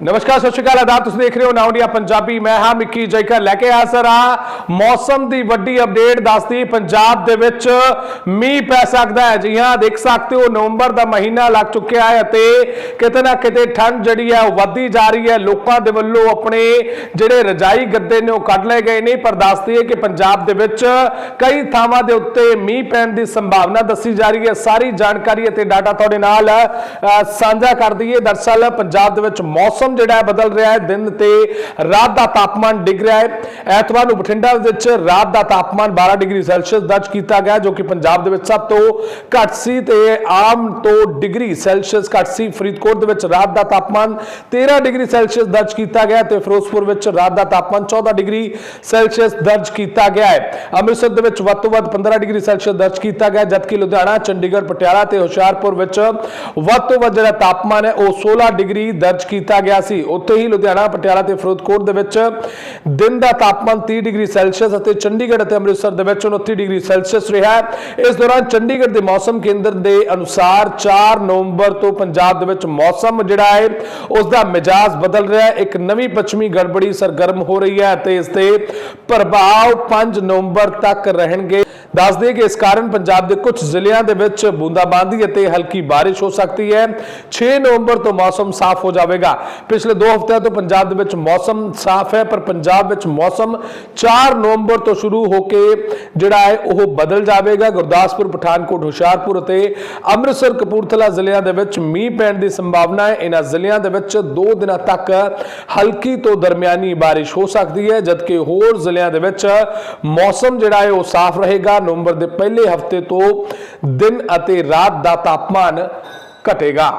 ਨਮਸਕਾਰ, ਸਤਿ ਸ਼੍ਰੀ ਅਕਾਲ, ਆਦਾਬ ਤੁਸੀਂ ਦੇਖ ਰਹੇ ਹੋ ਨਾਉ ਇੰਡੀਆ ਪੰਜਾਬੀ। ਮੈਂ ਹਾਂ ਮਿੱਕੀ ਜੈਕਰ ਲੈ ਕੇ ਆ ਸਰ ਆ ਮੌਸਮ ਦੀ ਵੱਡੀ ਅਪਡੇਟ ਦੱਸਦੀ। ਪੰਜਾਬ ਦੇ ਵਿੱਚ ਮੀਂਹ ਪੈ ਸਕਦਾ ਹੈ। ਜੀ ਹਾਂ, ਦੇਖ ਸਕਦੇ ਹੋ, ਨਵੰਬਰ ਦਾ ਮਹੀਨਾ ਲੱਗ ਚੁੱਕਿਆ ਹੈ ਅਤੇ ਕਿਤੇ ਨਾ ਕਿਤੇ ਠੰਡ ਜਿਹੜੀ ਹੈ ਉਹ ਵੱਧਦੀ ਜਾ ਰਹੀ ਹੈ। ਲੋਕਾਂ ਦੇ ਵੱਲੋਂ ਆਪਣੇ ਜਿਹੜੇ ਰਜਾਈ ਗੱਦੇ ਨੇ ਉਹ ਕੱਢ ਲਏ ਗਏ ਨੇ। ਪਰ ਦੱਸਦੀ ਹੈ ਕਿ ਪੰਜਾਬ ਦੇ ਵਿੱਚ ਕਈ ਥਾਵਾਂ ਦੇ ਉੱਤੇ ਮੀਂਹ ਪੈਣ ਦੀ ਸੰਭਾਵਨਾ ਦੱਸੀ ਜਾ ਰਹੀ ਹੈ। ਸਾਰੀ ਜਾਣਕਾਰੀ ਅਤੇ ਡਾਟਾ ਤੁਹਾਡੇ ਨਾਲ ਸਾਂਝਾ ਕਰ ਦਈਏ। ਦਰਸਲ ਪੰਜਾਬ ਦੇ ਵਿੱਚ ਮੌਸਮ ਜਿਹੜਾ ਹੈ ਬਦਲ ਰਿਹਾ ਹੈ। ਦਿਨ ਤੇ ਰਾਤ ਦਾ ਤਾਪਮਾਨ ਡਿੱਗ ਰਿਹਾ ਹੈ। ਐਤਵਾਰ ਨੂੰ ਬਠਿੰਡਾ ਵਿੱਚ ਰਾਤ ਦਾ ਤਾਪਮਾਨ 12 ਡਿਗਰੀ ਸੈਲਸੀਅਸ ਦਰਜ ਕੀਤਾ ਗਿਆ, ਜੋ ਕਿ ਪੰਜਾਬ ਦੇ ਵਿੱਚ ਸਭ ਤੋਂ ਘੱਟ ਸੀ ਤੇ ਆਮ ਤੋਂ ਡਿਗਰੀ ਸੈਲਸੀਅਸ ਘੱਟ ਸੀ। ਫਰੀਦਕੋਟ ਦੇ ਵਿੱਚ ਰਾਤ ਦਾ ਤਾਪਮਾਨ 13 ਡਿਗਰੀ ਸੈਲਸੀਅਸ ਦਰਜ ਕੀਤਾ ਗਿਆ ਤੇ ਫਿਰੋਜ਼ਪੁਰ ਵਿੱਚ ਰਾਤ ਦਾ ਤਾਪਮਾਨ 14 ਡਿਗਰੀ ਸੈਲਸੀਅਸ ਦਰਜ ਕੀਤਾ ਗਿਆ ਹੈ। ਅੰਮ੍ਰਿਤਸਰ ਦੇ ਵਿੱਚ ਵੱਧ ਤੋਂ ਵੱਧ 15 ਡਿਗਰੀ ਸੈਲਸੀਅਸ ਦਰਜ ਕੀਤਾ ਗਿਆ, ਜਦਕਿ ਲੁਧਿਆਣਾ, ਚੰਡੀਗੜ੍ਹ, ਪਟਿਆਲਾ ਤੇ ਹੁਸ਼ਿਆਰਪੁਰ ਵਿੱਚ ਵੱਧ ਤੋਂ ਵੱਧ ਜਿਹੜਾ ਤਾਪਮਾਨ ਹੈ ਉਹ 16 ਡਿਗਰੀ ਦਰਜ ਕੀਤਾ ਗਿਆ ਸੀ। ਉੱਥੇ ਹੀ ਲੁਧਿਆਣਾ, ਪਟਿਆਲਾ ਤੇ ਫਿਰੋਜ਼ਕੋਟ ਦੇ ਵਿੱਚ ਦਿਨ ਦਾ ਤਾਪਮਾਨ 30 ਡਿਗਰੀ ਸੈਲਸੀਅਸ ਅਤੇ ਚੰਡੀਗੜ੍ਹ ਅਤੇ ਅੰਮ੍ਰਿਤਸਰ ਦੇ ਵਿੱਚ 29 ਡਿਗਰੀ ਸੈਲਸੀਅਸ ਰਿਹਾ ਇਸ ਦੌਰਾਨ ਚੰਡੀਗੜ੍ਹ ਦੇ ਮੌਸਮ ਕੇਂਦਰ ਦੇ ਅਨੁਸਾਰ 4 ਨਵੰਬਰ ਤੋਂ ਪੰਜਾਬ ਦੇ ਵਿੱਚ ਮੌਸਮ ਜਿਹੜਾ ਹੈ ਉਸ ਦਾ ਮਿਜਾਜ਼ ਬਦਲ ਰਿਹਾ ਹੈ। ਇੱਕ ਨਵੀਂ ਪੱਛਮੀ ਗੜਬੜੀ ਸਰਗਰਮ ਹੋ ਰਹੀ ਹੈ ਤੇ ਇਸ ਦੇ ਪ੍ਰਭਾਵ 5 ਨਵੰਬਰ ਤੱਕ ਰਹਿਣਗੇ। ਦੱਸ ਦਈਏ ਕਿ ਇਸ ਕਾਰਨ ਪੰਜਾਬ ਦੇ ਕੁਝ ਜ਼ਿਲ੍ਹਿਆਂ ਦੇ ਵਿੱਚ ਬੂੰਦਾਬਾਂਦੀ ਅਤੇ ਹਲਕੀ ਬਾਰਿਸ਼ ਹੋ ਸਕਦੀ ਹੈ। 6 ਨਵੰਬਰ ਤੋਂ ਮੌਸਮ ਸਾਫ਼ ਹੋ ਜਾਵੇਗਾ। ਪਿਛਲੇ 2 ਹਫ਼ਤਿਆਂ ਤੋਂ ਪੰਜਾਬ ਦੇ ਵਿੱਚ ਮੌਸਮ ਸਾਫ਼ ਹੈ, ਪਰ ਪੰਜਾਬ ਵਿੱਚ ਮੌਸਮ 4 ਨਵੰਬਰ ਤੋਂ ਸ਼ੁਰੂ ਹੋ ਕੇ ਜਿਹੜਾ ਹੈ ਉਹ ਬਦਲ ਜਾਵੇਗਾ। ਗੁਰਦਾਸਪੁਰ, ਪਠਾਨਕੋਟ, ਹੁਸ਼ਿਆਰਪੁਰ ਅਤੇ ਅੰਮ੍ਰਿਤਸਰ, ਕਪੂਰਥਲਾ ਜ਼ਿਲ੍ਹਿਆਂ ਦੇ ਵਿੱਚ ਮੀਂਹ ਪੈਣ ਦੀ ਸੰਭਾਵਨਾ ਹੈ। ਇਹਨਾਂ ਜ਼ਿਲ੍ਹਿਆਂ ਦੇ ਵਿੱਚ 2 ਦਿਨਾਂ ਤੱਕ ਹਲਕੀ ਤੋਂ ਦਰਮਿਆਨੀ ਬਾਰਿਸ਼ ਹੋ ਸਕਦੀ ਹੈ, ਜਦਕਿ ਹੋਰ ਜ਼ਿਲ੍ਹਿਆਂ ਦੇ ਵਿੱਚ ਮੌਸਮ ਜਿਹੜਾ ਹੈ ਉਹ ਸਾਫ਼ ਰਹੇਗਾ। ਨਵੰਬਰ ਦੇ ਪਹਿਲੇ ਹਫ਼ਤੇ ਤੋਂ ਦਿਨ ਅਤੇ ਰਾਤ ਦਾ ਤਾਪਮਾਨ ਘਟੇਗਾ।